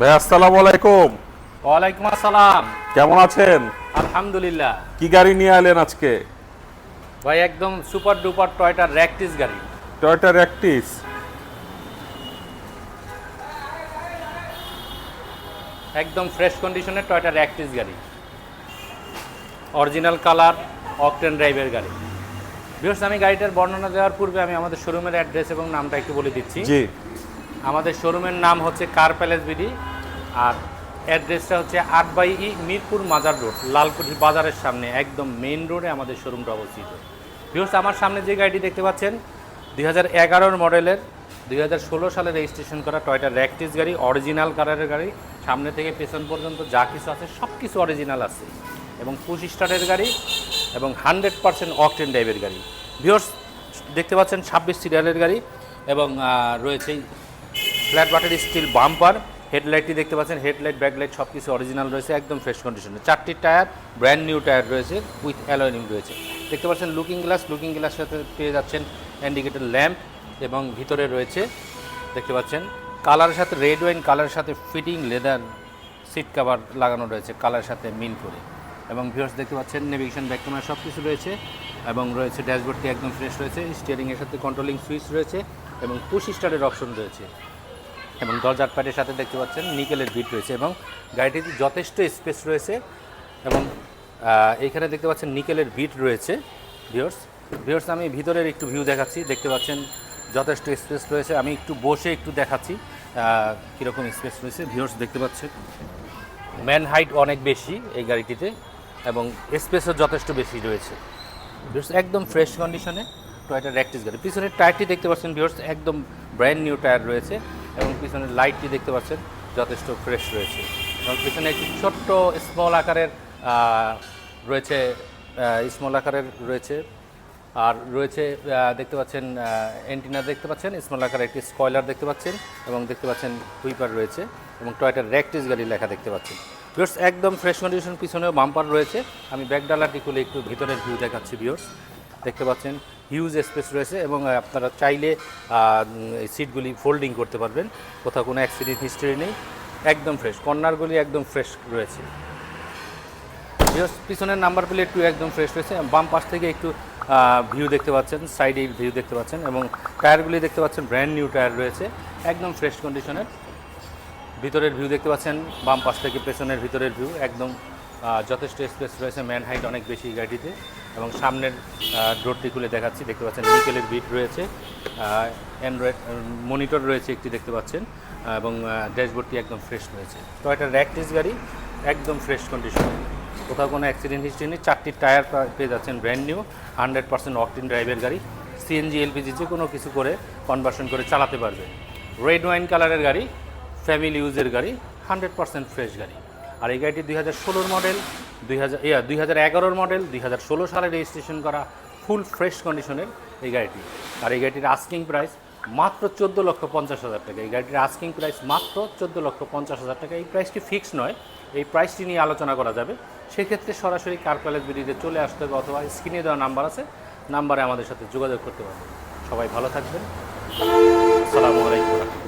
ভাই আসসালামু আলাইকুম। ওয়ালাইকুম আসসালাম। কেমন আছেন? আলহামদুলিল্লাহ। কি গাড়ি নিয়ে এলেন আজকে? ভাই একদম সুপার ডুপার টয়টা র্যাকটিস গাড়ি। Toyota Ractis. একদম ফ্রেশ কন্ডিশনের টয়টা র্যাকটিস গাড়ি। অরিজিনাল কালার অকটেন ড্রাইভের গাড়ি। বিকজ আমি গাড়িটার বর্ণনা দেওয়ার পূর্বে আমি আমাদের শোরুমের অ্যাড্রেস এবং নামটা একটু বলে দিচ্ছি। জি। আমাদের শোরুমের নাম হচ্ছে কার প্যালেস বিডি আর অ্যাড্রেসটা হচ্ছে আট বাই ই মিরপুর মাজার রোড, লালকুঠি বাজারের সামনে, একদম মেইন রোডে আমাদের শোরুমটা অবস্থিত। ভিউর্স আমার সামনে যে গাড়িটি দেখতে পাচ্ছেন, দুই হাজার মডেলের দুই হাজার ষোলো সালে রেজিস্ট্রেশন করা টয়টা র্যাকটিস গাড়ি অরিজিনাল কালারের গাড়ি। সামনে থেকে পেছন পর্যন্ত যা কিছু আছে সব কিছু অরিজিনাল আছে। এবং পুশ স্টারের গাড়ি এবং হান্ড্রেড পার্সেন্ট অকটেন ড্রাইভের গাড়ি। ভিউর্স দেখতে পাচ্ছেন ছাব্বিশ সিরিয়ালের গাড়ি এবং রয়েছে ফ্ল্যাট বাটের স্টিল বাম্পার হেডলাইটটি দেখতে পাচ্ছেন, হেডলাইট, ব্যাকলাইট সব কিছু অরিজিনাল রয়েছে, একদম ফ্রেশ কন্ডিশনে চারটি টায়ার ব্র্যান্ড নিউ টায়ার রয়েছে উইথ অ্যালোয়িং রয়েছে। দেখতে পাচ্ছেন লুকিং গ্লাস লুকিং গ্লাস সাথে পেয়ে যাচ্ছেন ইন্ডিকেটর ল্যাম্প এবং ভিতরে রয়েছে, দেখতে পাচ্ছেন কালারের সাথে রেড ওয়াইন কালারের সাথে ফিটিং লেদার সিট কাভার লাগানো রয়েছে কালারের সাথে মিল করে। এবং ভিউয়ার্স দেখতে পাচ্ছেন নেভিগেশন ব্যাক ক্যামেরা সব কিছু রয়েছে, এবং রয়েছে ড্যাশবোর্ডটি একদম ফ্রেশ রয়েছে স্টিয়ারিংয়ের সাথে কন্ট্রোলিং সুইচ রয়েছে, এবং পুশ স্টারের অপশন রয়েছে। এবং দরজার প্যাডের সাথে দেখতে পাচ্ছেন নিকেলের বিট রয়েছে এবং গাড়িটিতে যথেষ্ট স্পেস রয়েছে এবং এইখানে দেখতে পাচ্ছেন নিকেলের বিট রয়েছে। ভিওর্স ভিওর্স আমি ভিতরের একটু ভিউ দেখাচ্ছি। দেখতে পাচ্ছেন যথেষ্ট স্পেস রয়েছে। আমি একটু বসে একটু দেখাচ্ছি কীরকম স্পেস রয়েছে। ভিওর্স দেখতে পাচ্ছেন ম্যান হাইট অনেক বেশি এই গাড়িটিতে এবং স্পেসও যথেষ্ট বেশি রয়েছে। ভিউর্স একদম ফ্রেশ কন্ডিশনে টয়টা র্যাকটিস গাড়ি। পিছনের টায়ারটি দেখতে পাচ্ছেন ভিওর্স একদম ব্র্যান্ড নিউ টায়ার রয়েছে। এবং পিছনের লাইটটি দেখতে পাচ্ছেন, যথেষ্ট ফ্রেশ রয়েছে। এবং পিছনে একটি ছোট্ট স্মল আকারের রয়েছে স্মল আকারের রয়েছে। আর রয়েছে দেখতে পাচ্ছেন এন্টিনা দেখতে পাচ্ছেন স্মল আকারের একটি স্কয়লার দেখতে পাচ্ছেন এবং দেখতে পাচ্ছেন হুইপার রয়েছে এবং টয়টার র্যাকটিস গাড়ি লেখা দেখতে পাচ্ছেন। ভিউর্স একদম ফ্রেশ কন্ডিশন পিছনেও বাম্পার রয়েছে। আমি ব্যাক ডালাটি খুলে একটু ভিতরের ভিউ দেখাচ্ছি ভিউর্স দেখতে পাচ্ছেন হিউজ স্পেস রয়েছে এবং আপনারা চাইলে সিটগুলি ফোল্ডিং করতে পারবেন। কোথাও কোনো অ্যাক্সিডেন্ট হিস্ট্রি নেই, একদম ফ্রেশ কর্নারগুলি একদম ফ্রেশ রয়েছে। পিছনের নাম্বার প্লেটটিও একদম ফ্রেশ রয়েছে, বাম পাশ থেকে একটু ভিউ দেখতে পাচ্ছেন সাইডে ভিউ দেখতে পাচ্ছেন এবং টায়ারগুলি দেখতে পাচ্ছেন ব্র্যান্ড নিউ টায়ার রয়েছে, একদম ফ্রেশ কন্ডিশনের ভিতরের ভিউ দেখতে পাচ্ছেন, বাম পাশ থেকে পেছনের ভিতরের ভিউ একদম যথেষ্ট স্পেস রয়েছে ম্যান হাইট অনেক বেশি এই গাড়িটিতে এবং সামনের ডোরটি খুলে দেখাচ্ছি। দেখতে পাচ্ছেন নিকেলের বিট রয়েছে। অ্যান্ড্রয়েড মনিটর রয়েছে একটি দেখতে পাচ্ছেন এবং ড্যাশবোর্ডটি একদম ফ্রেশ রয়েছে। তো এটা র্যাকটিস গাড়ি, একদম ফ্রেশ কন্ডিশন। কোথাও কোনো অ্যাক্সিডেন্ট হিস্ট্রি নেই। চারটি টায়ার পেয়ে যাচ্ছেন brand new hundred percent octane ড্রাইভের গাড়ি। সিএনজি এলপিজি যে কোনো কিছু করে কনভার্সন করে চালাতে পারবে। রেড ওয়াইন কালারের গাড়ি ফ্যামিলি ইউজের গাড়ি হান্ড্রেড পার্সেন্ট ফ্রেশ গাড়ি। আর এই গাড়িটি দুই হাজার ষোলোর মডেল দুই হাজার, ইয়া, দুই হাজার এগারোর মডেল দুই হাজার ষোলো সালে রেজিস্ট্রেশন করা ফুল ফ্রেশ কন্ডিশনের এই গাড়িটি। আর এই গাড়িটির আস্কিং প্রাইস মাত্র চোদ্দ লক্ষ পঞ্চাশ হাজার টাকা। এই গাড়িটির আস্কিং প্রাইস মাত্র চোদ্দ লক্ষ পঞ্চাশ হাজার টাকা। এই প্রাইসটি ফিক্স নয়, এই প্রাইসটি নিয়ে আলোচনা করা যাবে। সেক্ষেত্রে সরাসরি কার প্যালেস বিডিতে চলে আসতে হবে অথবা স্ক্রিনে দেওয়া নাম্বার আছে নাম্বারে আমাদের সাথে যোগাযোগ করতে পারবেন। সবাই ভালো থাকবেন। আসসালামু আলাইকুম।